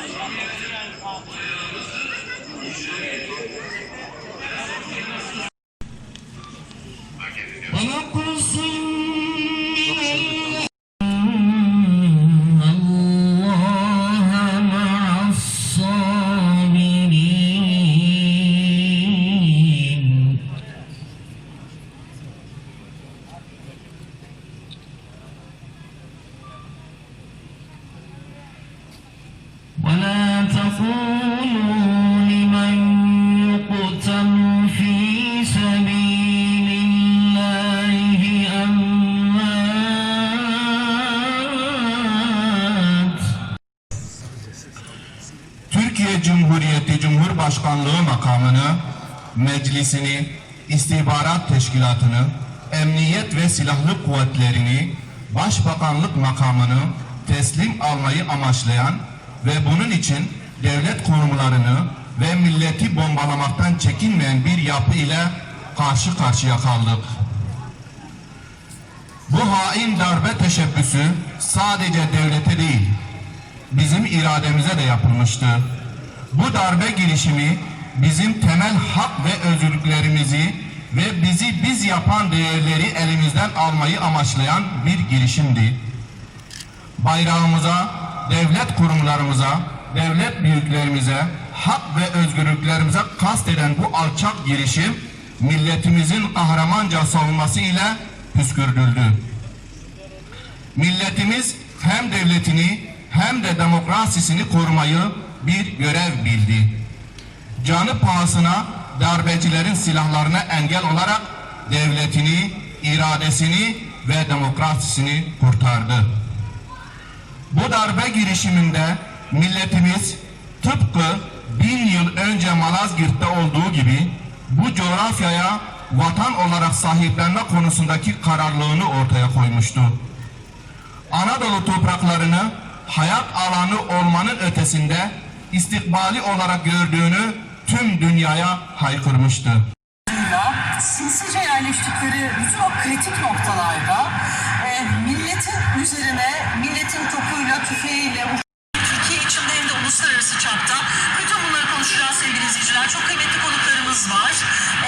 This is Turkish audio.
Allah'ım. Türkiye Cumhuriyeti Cumhurbaşkanlığı makamını, meclisini, istihbarat teşkilatını, emniyet ve silahlı kuvvetlerini, başbakanlık makamını teslim almayı amaçlayan ve bunun için devlet kurumlarını ve milleti bombalamaktan çekinmeyen bir yapı ile karşı karşıya kaldık. Bu hain darbe teşebbüsü sadece devlete değil, bizim irademize de yapılmıştı. Bu darbe girişimi bizim temel hak ve özgürlüklerimizi ve bizi biz yapan değerleri elimizden almayı amaçlayan bir girişimdi. Bayrağımıza, devlet kurumlarımıza, devlet büyüklerimize, hak ve özgürlüklerimize kasteden bu alçak girişim milletimizin kahramanca savunması ile püskürdüldü. Milletimiz hem devletini hem de demokrasisini korumayı bir görev bildi. Canı pahasına darbecilerin silahlarına engel olarak devletini, iradesini ve demokrasisini kurtardı. Bu darbe girişiminde milletimiz tıpkı bin yıl önce Malazgirt'te olduğu gibi bu coğrafyaya vatan olarak sahiplenme konusundaki kararlılığını ortaya koymuştu. Anadolu topraklarını hayat alanı olmanın ötesinde istikbali olarak gördüğünü tüm dünyaya haykırmıştı. sinsice yerleştikleri bütün o kritik noktalarda e, milletin üzerine, milletin topuyla, tüfeğiyle, smart.